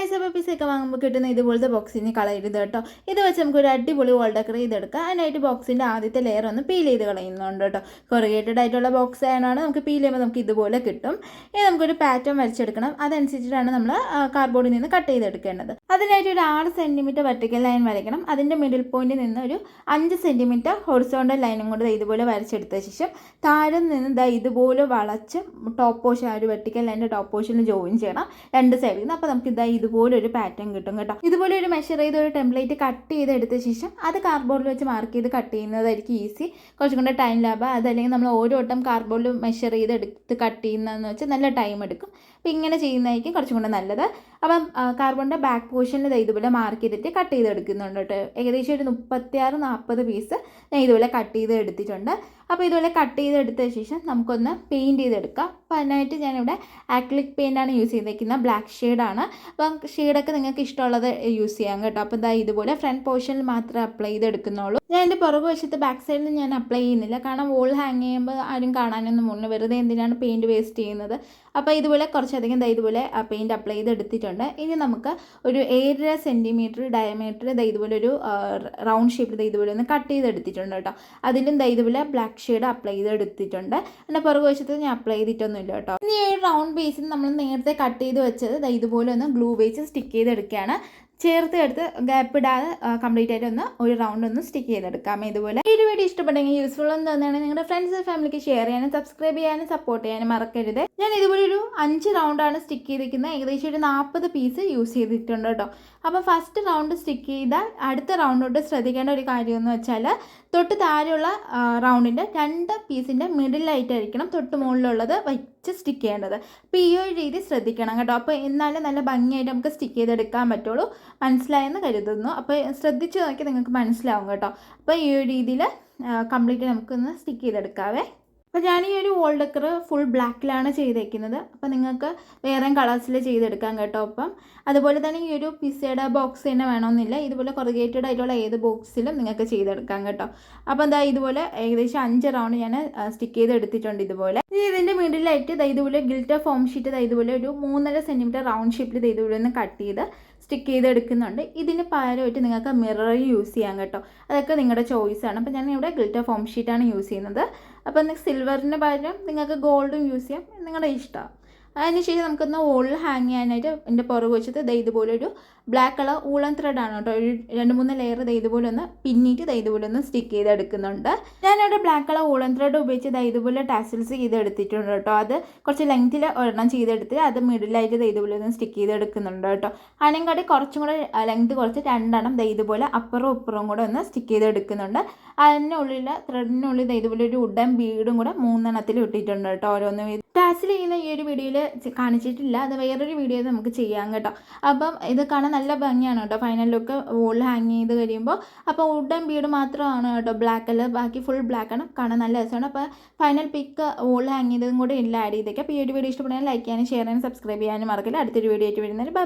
Guys പപ്പീസൊക്കെ പിസൊക്കെ വാങ്ങുമ്പോൾ കിട്ടുന്ന ഇതുപോലത്തെ ബോക്സിന് കളയരുത് കേട്ടോ ഇത് വെച്ച് നമുക്ക് ഒരു അടിപൊളി വോൾ ഡെക്കർ ചെയ്തെടുക്കാം അതിനായിട്ട് ബോക്സിന്റെ ആദ്യത്തെ ലെയർ ഒന്ന് പീൽ ചെയ്ത് കളയുന്നുണ്ട് കേട്ടോ കൊറിയേറ്റഡ് ആയിട്ടുള്ള ബോക്സ് ആയതാണ് നമുക്ക് പീൽ ചെയ്യുമ്പോൾ നമുക്ക് ഇതുപോലെ കിട്ടും ഇനി നമുക്കൊരു പാറ്റേൺ വരച്ചെടുക്കണം അതനുസരിച്ചിട്ടാണ് നമ്മൾ കാർഡ്ബോർഡിൽ നിന്ന് കട്ട് ചെയ്തെടുക്കേണ്ടത് അതിനായിട്ട് ഒരു ആറ് സെന്റിമീറ്റർ വെർട്ടിക്കൽ ലൈൻ വരയ്ക്കണം അതിന്റെ മിഡിൽ പോയിന്റിൽ നിന്ന് ഒരു അഞ്ച് സെന്റിമീറ്റർ ഹൊറിസോണ്ടൽ ലൈനും കൊണ്ട് ഇതുപോലെ വരച്ചെടുത്ത ശേഷം താഴെ നിന്ന് ദാ ഇതുപോലെ വളച്ച് ടോപ്പ് പോഷൻ ആ ഒരു വെർട്ടിക്കൽ ലൈന്റെ ടോപ്പ് പോഷനിൽ ജോയിൻ ചെയ്യണം രണ്ട് സൈഡിൽ നിന്ന് അപ്പോൾ നമുക്ക് ഇതാ ഇതുപോലെ ഒരു പാറ്റേൺ കിട്ടും കേട്ടോ. ഇതുപോലെ ഒരു മെഷർ ചെയ്ത് ഒരു ടെംപ്ലേറ്റ് കട്ട് ചെയ്ത് എടുത്ത ശേഷം അത് കാർഡ്ബോർഡിൽ വെച്ച് മാർക്ക് ചെയ്ത് കട്ട് ചെയ്യുന്നതായിരിക്കും ഈസി കുറച്ചും കൂടെ ടൈം ലാഭം. അതല്ലെങ്കിൽ നമ്മൾ ഓരോ വട്ടം കാർഡ്ബോർഡിൽ മെഷർ ചെയ്ത് എടുത്ത് കട്ട് ചെയ്യുന്നതെന്ന് വെച്ചാൽ നല്ല ടൈം എടുക്കും. അപ്പോൾ ഇങ്ങനെ ചെയ്യുന്നതായിരിക്കും കുറച്ചും കൂടെ നല്ലത്. അപ്പം കാർബണിന്റെ ബാക്ക് പോർഷനിൽ ഇതുപോലെ മാർക്ക് ചെയ്തിട്ട് കട്ട് ചെയ്ത് എടുക്കുന്നുണ്ട് കേട്ടോ. ഏകദേശം ഒരു മുപ്പത്തിയാറ് നാൽപ്പത് പീസ് ഞാൻ ഇതുപോലെ കട്ട് ചെയ്ത് എടുത്തിട്ടുണ്ട് അപ്പോൾ ഇതുപോലെ കട്ട് ചെയ്തെടുത്ത ശേഷം നമുക്കൊന്ന് പെയിന്റ് ചെയ്തെടുക്കാം. അപ്പോൾ അതിനായിട്ട് ഞാനിവിടെ ആക്ലിക് പെയിന്റാണ് യൂസ് ചെയ്തേക്കുന്നത്. ബ്ലാക്ക് ഷെയ്ഡാണ് അപ്പം ഷെയ്ഡൊക്കെ നിങ്ങൾക്ക് ഇഷ്ടമുള്ളത് യൂസ് ചെയ്യാം കേട്ടോ. അപ്പോൾ ഇതാ ഇതുപോലെ ഫ്രണ്ട് പോർഷനിൽ മാത്രമേ അപ്ലൈ ചെയ്തെടുക്കുന്നുള്ളൂ. ഞാൻ എന്റെ പുറകു വശത്ത് ബാക്ക് സൈഡിൽ ഞാൻ അപ്ലൈ ചെയ്യുന്നില്ല. കാരണം വോൾ ഹാങ് ചെയ്യുമ്പോൾ ആരും കാണാനൊന്നും മുന്നേ വെറുതെ എന്തിനാണ് പെയിന്റ് വേസ്റ്റ് ചെയ്യുന്നത്? അപ്പോൾ ഇതുപോലെ കുറച്ചധികം ദാ ഇതുപോലെ പെയിന്റ് അപ്ലൈ ചെയ്തെടുത്തിട്ടുണ്ട്. ഇനി നമുക്ക് ഒരു ഏഴര സെന്റിമീറ്റർ ഡയമീറ്റർ ദാ ഇതുപോലെ ഒരു റൗണ്ട് ഷേപ്പിൽ ദാ ഇതുപോലെ ഒന്ന് കട്ട് ചെയ്തെടുത്തിട്ടുണ്ട് കേട്ടോ. അതിലും ദാ ഇതുപോലെ ബ്ലാക്ക് ഷെയ്ഡ് അപ്ലൈ ചെയ്ത് എടുത്തിട്ടുണ്ട് എന്റെ പുറകു വശത്ത് ഞാൻ അപ്ലൈ ചെയ്തിട്ടൊന്നുമില്ല കേട്ടോ. ഇനി ഈ റൗണ്ട് ബേസിൽ നമ്മൾ നേരത്തെ കട്ട് ചെയ്ത് വെച്ചത് ഇതുപോലെ ഒന്ന് ഗ്ലൂ ബേസ് സ്റ്റിക്ക് ചെയ്തെടുക്കുകയാണ്. ചേർത്ത് എടുത്ത് ഗ്യാപ്പ് ഇടാതെ കംപ്ലീറ്റ് ആയിട്ട് ഒന്ന് ഒരു റൗണ്ട് ഒന്ന് സ്റ്റിക്ക് ചെയ്തെടുക്കാം. ഇതുപോലെ ഒരു വീഡിയോ ഇഷ്ടപ്പെട്ടെങ്കിൽ യൂസ്ഫുൾ എന്ന് തോന്നുകയാണെങ്കിൽ നിങ്ങളുടെ ഫ്രണ്ട്സ് ഫാമിലിക്ക് ഷെയർ ചെയ്യാനും സബ്സ്ക്രൈബ് ചെയ്യാനും സപ്പോർട്ട് ചെയ്യാനും മറക്കരുത്. ഞാൻ ഇതുപോലെ ഒരു അഞ്ച് റൗണ്ടാണ് സ്റ്റിക്ക് ചെയ്തിരിക്കുന്നത്. ഏകദേശം ഒരു നാൽപ്പത് പീസ് യൂസ് ചെയ്തിട്ടുണ്ട് കേട്ടോ. അപ്പോൾ ഫസ്റ്റ് റൗണ്ട് സ്റ്റിക്ക് ചെയ്താൽ അടുത്ത റൗണ്ടോട്ട് ശ്രദ്ധിക്കേണ്ട ഒരു കാര്യം എന്ന് വെച്ചാൽ തൊട്ട് താഴെയുള്ള റൗണ്ടിന്റെ രണ്ട് പീസിന്റെ മിഡിലായിട്ടായിരിക്കണം തൊട്ട് മുകളിലുള്ളത് വെച്ച് സ്റ്റിക്ക് ചെയ്യേണ്ടത്. അപ്പോൾ ഈ ഒരു രീതി ശ്രദ്ധിക്കണം കേട്ടോ. അപ്പോൾ എന്നാലും നല്ല ഭംഗിയായിട്ട് നമുക്ക് സ്റ്റിക്ക് ചെയ്തെടുക്കാൻ പറ്റുള്ളൂ. മനസ്സിലായെന്ന് കരുതുന്നു. അപ്പോൾ ശ്രദ്ധിച്ച് നോക്കി നിങ്ങൾക്ക് മനസ്സിലാവും കേട്ടോ. അപ്പോൾ ഈ ഒരു രീതിയിൽ കംപ്ലീറ്റ് നമുക്കൊന്ന് സ്റ്റിക്ക് ചെയ്തെടുക്കാവേ. അപ്പോൾ ഞാൻ ഈ ഒരു വോൾ ഫുൾ ബ്ലാക്കിലാണ് ചെയ്തേക്കുന്നത്. അപ്പോൾ നിങ്ങൾക്ക് വേറെ കളേഴ്സിൽ ചെയ്തെടുക്കാം കേട്ടോ അപ്പം. അതുപോലെ തന്നെ ഈ ഒരു പിസയുടെ ബോക്സ് തന്നെ വേണമെന്നില്ല. ഇതുപോലെ കൊറിഗേറ്റഡ് ആയിട്ടുള്ള ഏത് ബോക്സിലും നിങ്ങൾക്ക് ചെയ്തെടുക്കാം കേട്ടോ. അപ്പോൾ എന്താ ഇതുപോലെ ഏകദേശം അഞ്ച് റൗണ്ട് ഞാൻ സ്റ്റിക്ക് ചെയ്ത് എടുത്തിട്ടുണ്ട് ഇതുപോലെ. ഇതിന്റെ മിഡിലായിട്ട് ഇതുപോലെ ഗിൽറ്റർ ഫോം ഷീറ്റ് ഇതുപോലെ ഒരു മൂന്നര സെന്റിമീറ്റർ റൗണ്ട് ഷേപ്പിൽ ഇതുപോലെ ഒന്ന് കട്ട് ചെയ്ത് സ്റ്റിക്ക് ചെയ്തെടുക്കുന്നുണ്ട്. ഇതിന് പകരമായിട്ട് നിങ്ങൾക്ക് മിറർ യൂസ് ചെയ്യാം കേട്ടോ. അതൊക്കെ നിങ്ങളുടെ ചോയ്സാണ് അപ്പോൾ ഞാൻ ഇവിടെ ഗ്ലിറ്റർ ഫോം ഷീറ്റാണ് യൂസ് ചെയ്യുന്നത്. അപ്പോൾ സിൽവറിന് പകരം നിങ്ങൾക്ക് ഗോൾഡും യൂസ് ചെയ്യാം. നിങ്ങളുടെ ഇഷ്ടമാണ് അതിനുശേഷം നമുക്കൊന്ന് ഓളിൽ ഹാങ് ചെയ്യാനായിട്ട് എന്റെ പുറകു വെച്ചത് ദേ ഇതുപോലെ ഒരു ബ്ലാക്ക് കളർ ഊളൻ ത്രെഡാണ് കേട്ടോ. ഒരു രണ്ട് മൂന്ന് ലെയർ ദേ ഇതുപോലെ ഒന്ന് പിന്നിട്ട് ദേ ഇതുപോലെ ഒന്ന് സ്റ്റിക്ക് ചെയ്തെടുക്കുന്നുണ്ട്. ഞാനിവിടെ ബ്ലാക്ക് കളർ ഊളൻ ത്രെഡ് ഉപയോഗിച്ച് ദേ ഇതുപോലെ ടാസിൽസ് ചെയ്തെടുത്തിട്ടുണ്ട് കേട്ടോ. അത് കുറച്ച് ലെങ്ത്തിൽ ഒരെണ്ണം ചെയ്തെടുത്ത് അത് മിഡിലായിട്ട് ദേ ഇതുപോലെ ഒന്ന് സ്റ്റിക്ക് ചെയ്തെടുക്കുന്നുണ്ട് കേട്ടോ. കൂടി കുറച്ചും കൂടെ ലെങ്ത് കുറച്ച് രണ്ടെണ്ണം ദേ ഇതുപോലെ അപ്പുറവും ഇപ്പുറവും കൂടെ ഒന്ന് സ്റ്റിക്ക് ചെയ്തെടുക്കുന്നുണ്ട്. അതിനുള്ളിൽ ത്രെഡിനുള്ളിൽ ഇതുപോലെ ഒരു ഉഡൻ ബീഡും കൂടെ മൂന്നെണ്ണത്തിൽ ഇട്ടിട്ടുണ്ട് കേട്ടോ. ഓരോന്ന് ടാസിൽ ചെയ്യുന്ന ഈ ഒരു വീഡിയോയിൽ കാണിച്ചിട്ടില്ല. അത് വേറൊരു വീഡിയോ നമുക്ക് ചെയ്യാം കേട്ടോ. അപ്പം ഇത് കാണാൻ നല്ല ഭംഗിയാണ് കേട്ടോ. ഫൈനൽ ലുക്ക് വോൾ ഹാങ് ചെയ്ത് കഴിയുമ്പോൾ അപ്പോൾ വുഡൻ ബീഡ് മാത്രമാണ് കേട്ടോ. ബ്ലാക്ക് കളർ ബാക്കി ഫുൾ ബ്ലാക്ക് ആണ്. കാണാൻ നല്ല രസമാണ്. അപ്പോൾ ഫൈനൽ പിക്ക് വോൾ ഹാങ് ചെയ്തതും കൂടെ ഇല്ല ആഡ് ചെയ്തേക്കാം. അപ്പോൾ ഈ ഒരു വീഡിയോ ഇഷ്ടപ്പെടുകയാണെങ്കിൽ ലൈക്ക് ചെയ്യാനും ഷെയർ ചെയ്യാനും സബ്സ്ക്രൈബ് ചെയ്യാനും മറക്കില്ല. അടുത്തൊരു വീഡിയോ ആയിട്ട് വരുന്നതിന് ബൈ